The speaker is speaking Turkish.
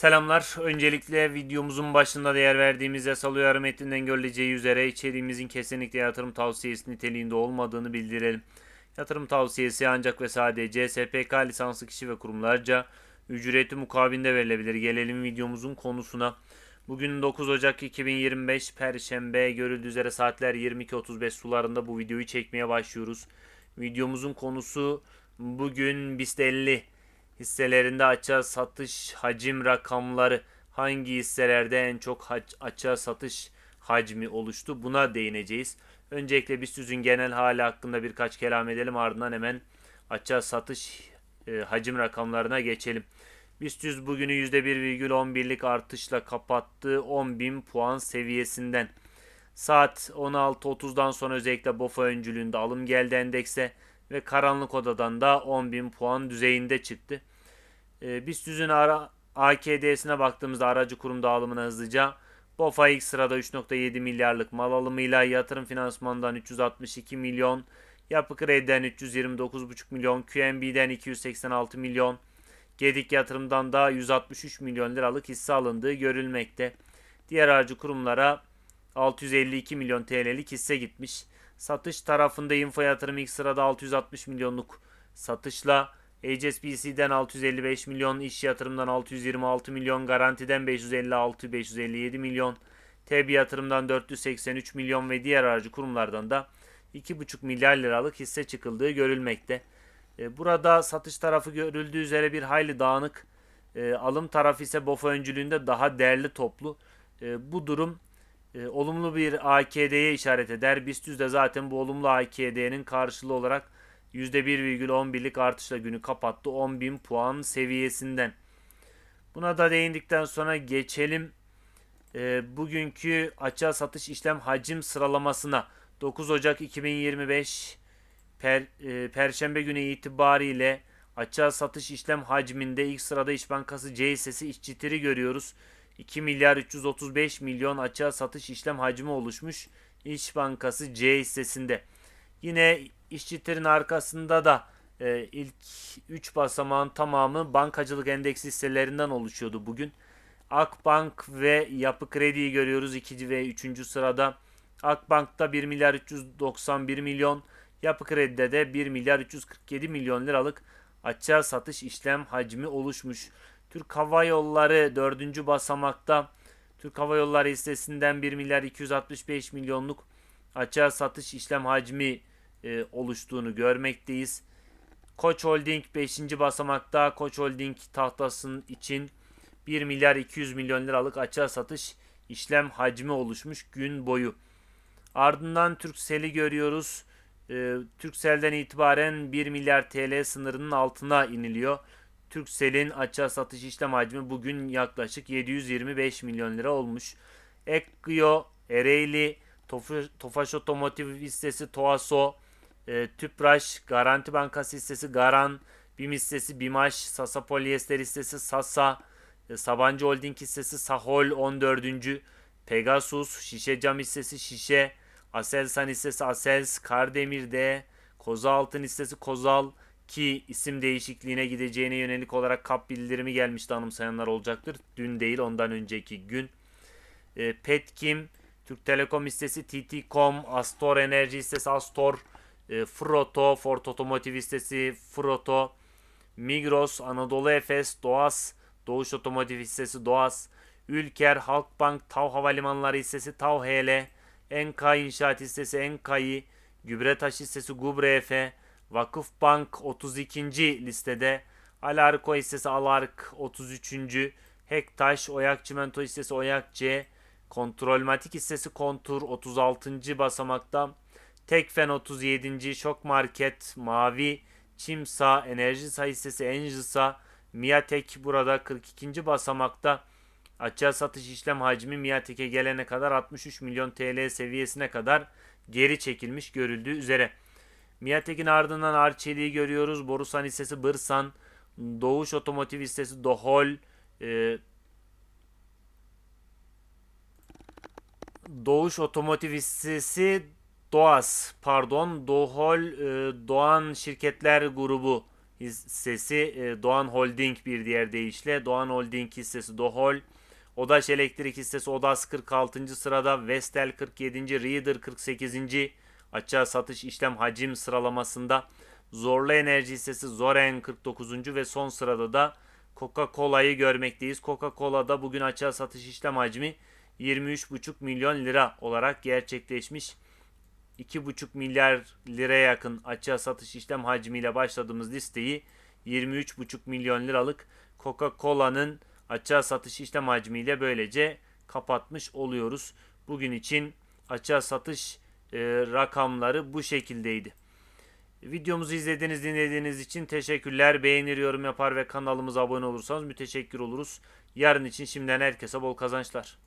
Selamlar. Öncelikle videomuzun başında değer verdiğimiz yasal uyarı metninden görüleceği üzere içeriğimizin kesinlikle yatırım tavsiyesi niteliğinde olmadığını bildirelim. Yatırım tavsiyesi ancak ve sadece SPK lisanslı kişi ve kurumlarca ücreti mukabilinde verilebilir. Gelelim videomuzun konusuna. Bugün 9 Ocak 2025 Perşembe görüldüğü üzere saatler 22.35 sularında bu videoyu çekmeye başlıyoruz. Videomuzun konusu bugün BIST 50 hisselerinde açığa satış hacim rakamları hangi hisselerde en çok hac- açığa satış hacmi oluştu buna değineceğiz. Öncelikle BIST'ün genel hali hakkında birkaç kelam edelim ardından hemen açığa satış e, hacim rakamlarına geçelim. BIST 100 bugünü %1,11'lik artışla kapattı 10.000 puan seviyesinden. Saat 16.30'dan sonra özellikle BOFA öncülüğünde alım geldi endekse ve karanlık odadan da 10.000 puan düzeyinde çıktı. Ee, BIST 100'ün ara, AKD'sine baktığımızda aracı kurum dağılımına hızlıca BOFA ilk sırada 3.7 milyarlık mal alımıyla yatırım finansmandan 362 milyon, Yapı Kredi'den 329,5 milyon, QNB'den 286 milyon, Gedik Yatırım'dan da 163 milyon liralık hisse alındığı görülmekte. Diğer aracı kurumlara 652 milyon TL'lik hisse gitmiş. Satış tarafında Info Yatırım ilk sırada 660 milyonluk satışla HSBC'den 655 milyon, iş yatırımdan 626 milyon, garantiden 556-557 milyon, TB yatırımdan 483 milyon ve diğer aracı kurumlardan da 2,5 milyar liralık hisse çıkıldığı görülmekte. E, Burada satış tarafı görüldüğü üzere bir hayli dağınık, e, alım tarafı ise BOFA öncülüğünde daha değerli toplu. E, Bu durum olumlu bir AKD'ye işaret eder. BIST 100 de zaten bu olumlu AKD'nin karşılığı olarak %1,11'lik artışla günü kapattı 10.000 puan seviyesinden. Buna da değindikten sonra geçelim e, bugünkü açığa satış işlem hacim sıralamasına 9 Ocak 2025 per, e, Perşembe günü itibariyle açığa satış işlem hacminde ilk sırada İş Bankası C hissesi İşçitiri görüyoruz. 2 milyar 335 milyon açığa satış işlem hacmi oluşmuş İş Bankası C hissesinde. Yine İşçitir'in arkasında da e, ilk 3 basamağın tamamı bankacılık endeksi hisselerinden oluşuyordu bugün. Akbank ve Yapı Kredi'yi görüyoruz 2. ve 3. sırada. Akbank'ta 1 milyar 391 milyon, Yapı Kredi'de de 1 milyar 347 milyon liralık açığa satış işlem hacmi oluşmuş. Türk Hava Yolları 4. basamakta Türk Hava Yolları hissesinden 1 milyar 265 milyonluk açığa satış işlem hacmi e, oluştuğunu görmekteyiz. Koç Holding 5. basamakta Koç Holding tahtasının için 1 milyar 200 milyon liralık açığa satış işlem hacmi oluşmuş gün boyu. Ardından Turkcell'i görüyoruz. Ee, Turkcell'den itibaren 1 milyar TL sınırının altına iniliyor. Turkcell'in açığa satış işlem hacmi bugün yaklaşık 725 milyon lira olmuş. Ekkio, Ereğli, Tof- Tofaş Otomotiv hissesi Toaso, e, Tüpraş, Garanti Bankası hissesi Garan, BİM hissesi Bimaş, Sasa Polyester hissesi Sasa, e, Sabancı Holding hissesi Sahol 14. Pegasus, Şişe Cam hissesi Şişe, Aselsan hissesi Asels, Kardemir'de, Kozaltın hissesi Kozal ki isim değişikliğine gideceğine yönelik olarak kap bildirimi gelmişti anımsayanlar olacaktır. Dün değil ondan önceki gün. E, Petkim, Türk Telekom hissesi TT.com, Astor Enerji hissesi Astor, e, Froto, Ford Otomotiv hissesi Froto, Migros, Anadolu Efes, Doğas, Doğuş Otomotiv hissesi Doğas, Ülker, Halkbank, Tav Havalimanları hissesi Tav HL, Enka İnşaat hissesi Enka'yı, Gübretaş hissesi Gubre Efe, Vakıfbank 32. listede, Alarko hissesi Alark 33. Hektaş, Oyak Çimento hissesi Oyak C, Kontrolmatik hissesi Kontur 36. basamakta, Tekfen 37. Şok Market, Mavi, Çimsa, Enerjisa hissesi Enjisa, Miatek burada 42. basamakta açığa satış işlem hacmi Miatek'e gelene kadar 63 milyon TL seviyesine kadar geri çekilmiş görüldüğü üzere. Miatek'in ardından Arçelik'i görüyoruz. Borusan hissesi Bırsan, Doğuş Otomotiv hissesi Dohol, e, Doğuş Otomotiv hissesi Doğas, pardon, Dohol e, Doğan Şirketler Grubu hissesi e, Doğan Holding bir diğer deyişle. Doğan Holding hissesi Dohol. Odaş Elektrik hissesi Odas 46. sırada. Vestel 47. Reader 48. Açığa satış işlem hacim sıralamasında. Zorlu Enerji hissesi Zoren 49. ve son sırada da Coca-Cola'yı görmekteyiz. Coca-Cola'da bugün açığa satış işlem hacmi 23,5 milyon lira olarak gerçekleşmiş. 2,5 milyar liraya yakın açığa satış işlem hacmiyle başladığımız listeyi 23,5 milyon liralık Coca-Cola'nın açığa satış işlem hacmiyle böylece kapatmış oluyoruz. Bugün için açığa satış e, rakamları bu şekildeydi. Videomuzu izlediğiniz, dinlediğiniz için teşekkürler. Beğenir, yorum yapar ve kanalımıza abone olursanız müteşekkir oluruz. Yarın için şimdiden herkese bol kazançlar.